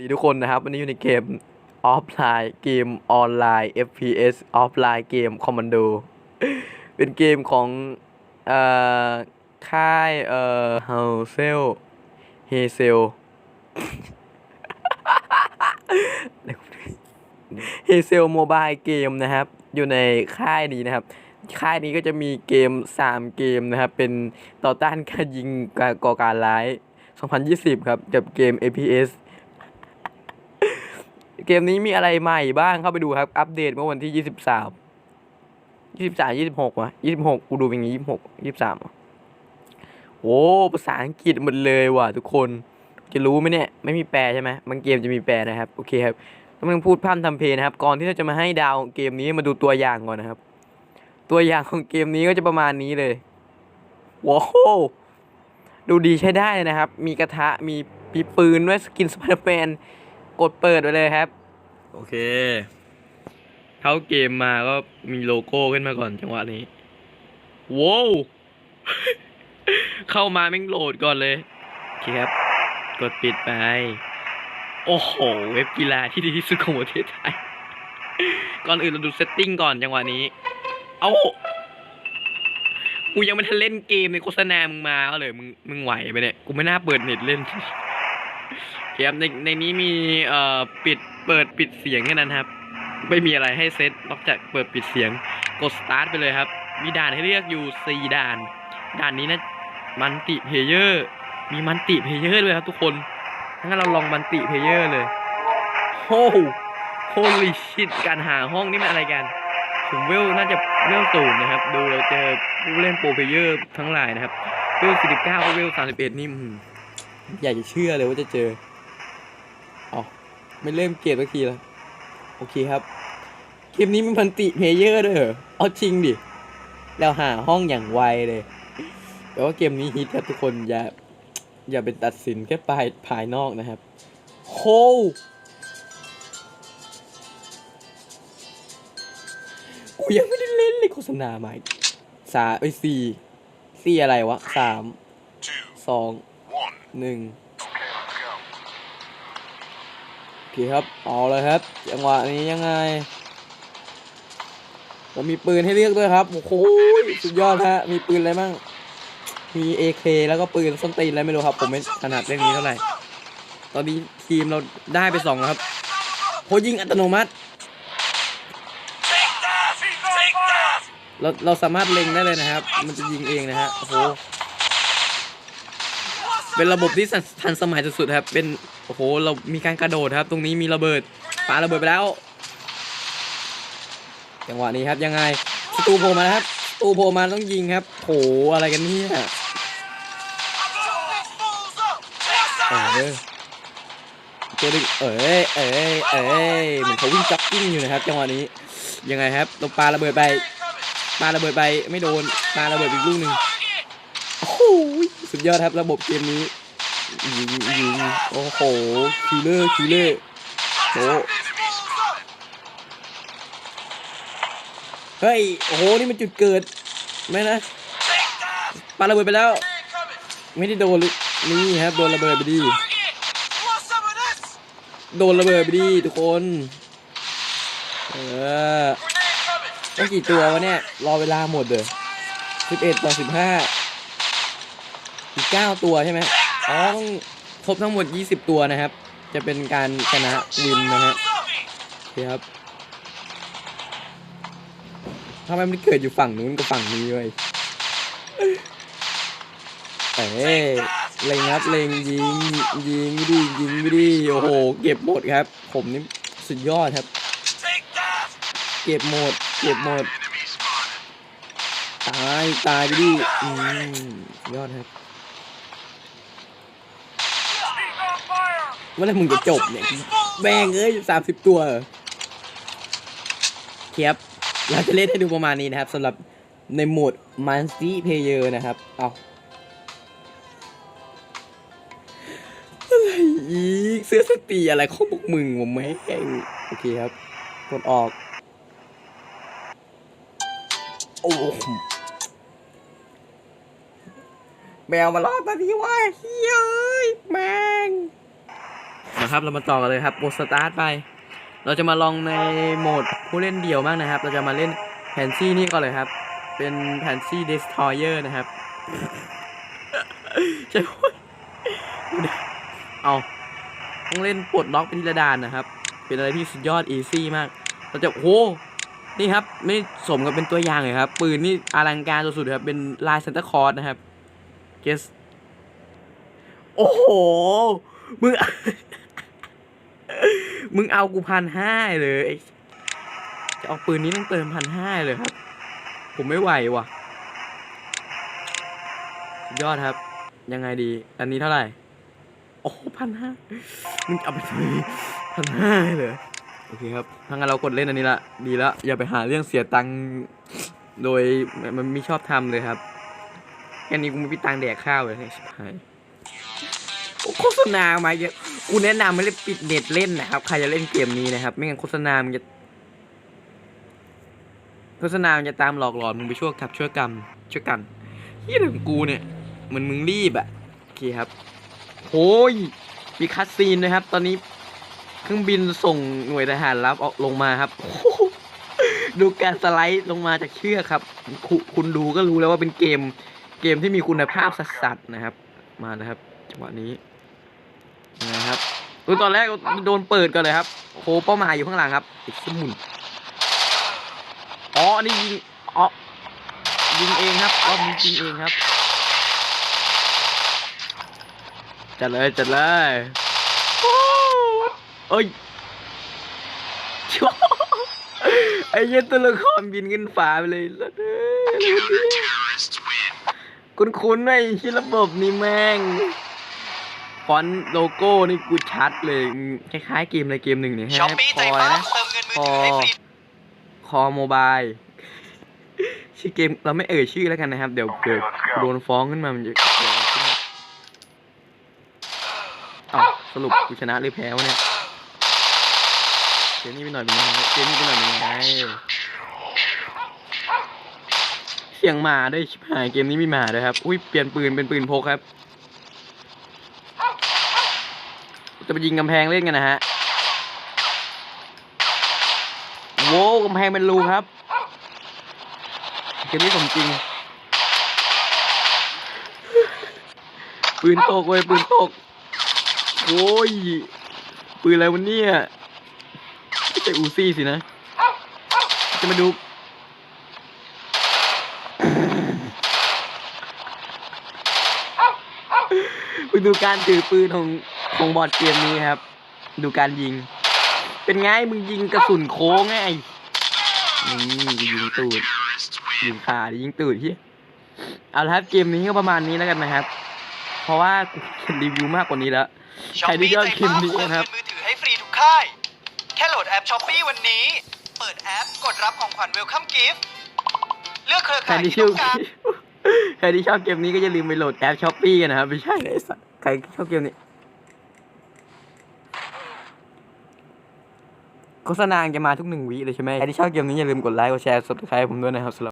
ดีทุกคนนะครับ วันนี้อยู่ในเกมออฟไลน์เกมออนไลน์ FPS ออฟไลน์เกมคอมมานโดเป็นเกมของเอ่อค่ายเอ่อเฮาเซลเฮเซลเฮเซลโมบายเกมนะครับ อยู่ในค่ายนี้นะครับ ค่ายนี้ก็จะมีเกม 3 เกมนะครับ เป็นต่อต้านการยิงการก่อการร้าย 2020 ครับ กับเกม FPS เกมนี้มีอะไรใหม่บ้างเข้าไปดูครับ อัปเดตเมื่อวันที่23 23 26วะ26กูดูเป็นงี้26 23อะโอ้ภาษาอังกฤษหมดเลยว่ะทุกคนจะรู้ไหมเนี่ยไม่มีแปลใช่ไหมบางเกมจะมีแปลนะครับ โอเคครับต้องพูดพร่ำทำเพลงนะครับ ก่อนที่เราจะมาให้ดาวเกมนี้มาดูตัวอย่างก่อนนะครับ ตัวอย่างของเกมนี้ก็จะประมาณนี้เลยว้าวดูดีใช้ได้เลยนะครับ มีกระทะมีมีปืนด้วยสกินสไปเดอร์แมน กดเปิดไปเลยครับ โอเค เข้าเกมมาก็มีโลโก้ขึ้นมาก่อนจังหวะนี้ว้าวเข้ามาแม่งโหลดก่อนเลยโอเคครับ กดปิดไป โอ้โห เว็บกีฬาที่ดีที่สุดของประเทศไทย ก่อนอื่นเราดูเซตติ้งก่อนจังหวะนี้ เอ้ากูยังไม่ทันเล่นเกมในโฆษณามึงมาเอาเลยมึงมึงไหวไปเนี่ย กูไม่น่าเปิดเน็ตเล่น เกมในในนี้มีเอ่อปิดเปิดปิดเสียงแค่นั้นครับ ไม่มีอะไรให้เซตนอกจากเปิดปิดเสียง กดสตาร์ทไปเลยครับ มีด่านให้เลือกอยู่สี่ด่าน ด่านนี้นะมันติเพเยอร์ มีมันติเพเยอร์เลยครับทุกคนงั้นเราลองมันติเพเยอร์เลยโอ้โหลิชิตการหาห้องนี่มันอะไรกันผมเวลน่าจะเวลศูนย์นะครับ ดูเราเจอผู้เล่นโปรเพเยอร์ทั้งหลายนะครับ เวล 49ก็เวล 31 นี่อืมอยากจะเชื่อเลยว่าจะเจอ อ๋อไม่เริ่มเกมสักทีแล้วโอเคครับ เกมนี้มีพันติเพเยอร์ด้วยเหรอ เอาจริงดิ แล้วหาห้องอย่างไวเลยแต่ว่าเกมนี้ฮิตครับทุกคนอย่าอย่าเป็นตัดสินแค่ภายภายนอกนะครับโฮกูยังไม่ได้เล่นเลยโฆษณาใหม่สาไปสี่สี่อะไรวะสามสองหนึ่ง คครับ เอาเลยครับ จังหวะนี้ยังไงผมมีปืนให้เลือกด้วยครับโอ้โหสุดยอดฮะ มีปืนอะไรมั่งมี AK แล้วก็ปืนส้นตีนอะไรไม่รู้ครับ ผมไม่ถนัดเรื่องนี้เท่าไหร่ ตอนนี้ทีมเราได้ไปสองครับโหยิงอัตโนมัติ เราเราสามารถเล็งได้เลยนะครับ มันจะยิงเองนะฮะ โอ้โห เป็นระบบที่ทันสมัยสุดๆครับ เป็นโอ้โหเรามีการกระโดดครับ ตรงนี้มีระเบิดปาระเบิดไปแล้วจังหวะนี้ครับยังไงสตูโผล่มาแล้วครับสตูโผล่มาต้องยิงครับโหอะไรกันเนี่ยเออตัวดึงเอ้ยเอ้ยเอ้ยเหมือนเขาวิ่งจ็อกกิ้งอยู่นะครับจังหวะนี้ยังไงครับตรงปาระเบิดไปปาระเบิดไปไม่โดนปาระเบิดอีกลูกหนึ่ง สุดยอดครับระบบเกมนี้ยิงยิงโอ้โหคิลเลอร์คิลเลอร์โอ้เฮ้ยโอ้โหนี่มันจุดเกิดไม่นะปาระเบิดไปแล้ว ไม่ได้โดนนี่ครับโดนระเบิดไปดีโดนระเบิดไปดีทุกคนเออต้องกี่ตัววะเนี่ยรอเวลาหมดเลยสิบเอ็ดต่อสิบห้า อีกเก้าตัวใช่ไหมอ๋อต้องครบทั้งหมดยี่สิบตัวนะครับ จะเป็นการชนะวินนะฮะคครับทำไมมันเกิดอยู่ฝั่งนู้นกับฝั่งนี้เว้ยเอ้ยเล็งครับเล็งยิงยิงไม่ดียิงไม่ดีโอ้โห เก็บหมดครับ ผมนี่สุดยอดครับ เก็บหมด เก็บหมด ตาย ตายไปดิอืมยอดครับ เมื่อไหรมึงจะจบเนี่ยแบงเอ้ยสามสิบตัวเทียบเราจะเล่นให้ดูประมาณนี้นะครับสำหรับในโหมดมันซีเพเยอร์นะครับเอาอะไรอีกเสื้อสตรีอะไรข้องพวกมึงวะแม่งโอเคครับกดออก โอ้โหแมวมาลอกตาทีว่าเฮ้ยแม่ นะครับ เรามาต่อกันเลยครับกดสตาร์ทไป เราจะมาลองในโหมดผู้เล่นเดี่ยวบ้างนะครับ เราจะมาเล่นแผนซี่นี่ก่อนเลยครับ เป็นแผนซี่ destroyer นะครับใช่ไหมเอาต้องเล่นปลดล็อกไปทีละด่านนะครับ เป็นอะไรที่สุดยอดอีซี่มาก เราจะโอ้โหนี่ครับ ไม่สมกับเป็นตัวอย่างเลยครับ ปืนนี่อลังการสุดๆครับ เป็นลายซันตาคลอสนะครับเกสโอ้โหมึง มึงเอากูพันห้าเลยไอ้จะเอาปืนนี้ต้องเติมพันห้าเลยครับ ผมไม่ไหวว่ะยอดครับ ยังไงดี อันนี้เท่าไหร่ โอ้พันห้ามึงเอาไปซื้อพันห้าเลยโอเคครับทางั้นเรากดเล่นอันนี้ละดีล้วอย่าไปหาเรื่องเสียตังค์โดยมันไม่ชอบทำเลยครับแค่นี้กูไม่มีตังค์แดกข้าวเลยเนี่ยชิบหาย โฆษณามาเยอะกูแนะนำไม่เล่นปิดเน็ตเล่นนะครับ ใครจะเล่นเกมนี้นะครับ ไม่งั้นโฆษณามันจะ โฆษณามันจะตามหลอกหลอนมึงไปช่วยกับช่วยกรรมช่วยกันที่ถึงกูเนี่ยเหมันมึงรีบอะโอเคครับโอ้ยมีคัสซีนนะครับ ตอนนี้เครื่องบินส่งหน่วยทหารรับออกลงมาครับ ดูการสไลด์ลงมาจากเชือกครับคุคุณดูก็รู้แล้วว่าเป็นเกม เกมที่มีคุณภาพสัสๆนะครับ มานะครับจังหวะนี้ นะครับดูตอนแรกโดนเปิดก่อนเลยครับโคเป้าหมายอยู่ข้างหลังครับอีกสมุนอ๋ออันนี่ยิงอ๋อยิงเองครับรอบนี้ยิงเองครับ จัดเลยจัดเลยโอ้เอ้ยไอ้เย็นตัวละครบินขึ้นฟ้าไปเลยแล้วเด้อคุณคุณไอ้ที่ระบบนี้แม่ง ฟอนต์โลโก้นี่กูชัดเลยอืมคล้ายๆเกมอะไรเกมหนึ่งเนี่ยช้อปฮะปี้คใจอยป้านะเติมเงินมือถือให้ฟรีคอโมบายชื่อเกมเราไม่เอ่ยชื่อแล้วกันนะครับ เดี๋ยวเกิดโดนฟ้องขึ้นมามันจะเกิดอะไรขึ้นอ้าวสรุปกูชนะหรือแพ้วะเนี่ยเกมนี้ไปหน่อยเป็นไงเกมนี้ไปหน่อยเป็นไงเสียงหมาด้วยชิบหายเกมนี้มีหมาด้วยครับ อุ้ยเปลี่ยนปืนเป็นปืนพกครับ จะไปยิงกำแพงเล่นกันนะฮะโว้กำแพงเป็นรูครับเกมนี้สมจริง ปืนตกเว้ยปืนตกโอ้ย ปืนอะไรวันนี้ไม่ใช่อูซี่สินะ จะมาดูไปดูการถือปืนของ ของบอร์ดเกมนี้ครับ ดูการยิง เป็นไงมึงยิงกระสุนโค้งไงนี่ยิงตูดยิงขายิงตูดที่เอาละครับเกมนี้ก็ประมาณนี้แล้วกันนะครับ เพราะว่ากูเขียนรีวิวมากกว่านี้แล้วช้อใครปที่ปี้ชอบใจคลิปป้านี้เติมนะคเงิรับนมือถือให้ฟรีทุกค่าย แค่โหลดแอปช้อปปี้วันนี้ เปิดแอปกดรับของขวัญเวลคัมกิฟต์เลือกเครือใครข่ายที่ที่ชอต้บองการใครที่ชอบเกมนี้ก็อย่าลืมไปโหลดแอปช้อปปี้กันนะครับ ไม่ใช่เลยสัสใครชอบเกมนี้ โฆษณาจะมาทุกหนึ่งวิเลยใช่ไหมใครที่ชอบเกมนี้อย่าลืมกดไลค์กดแชร์ subscribe ผมด้วยนะครับสำหรับ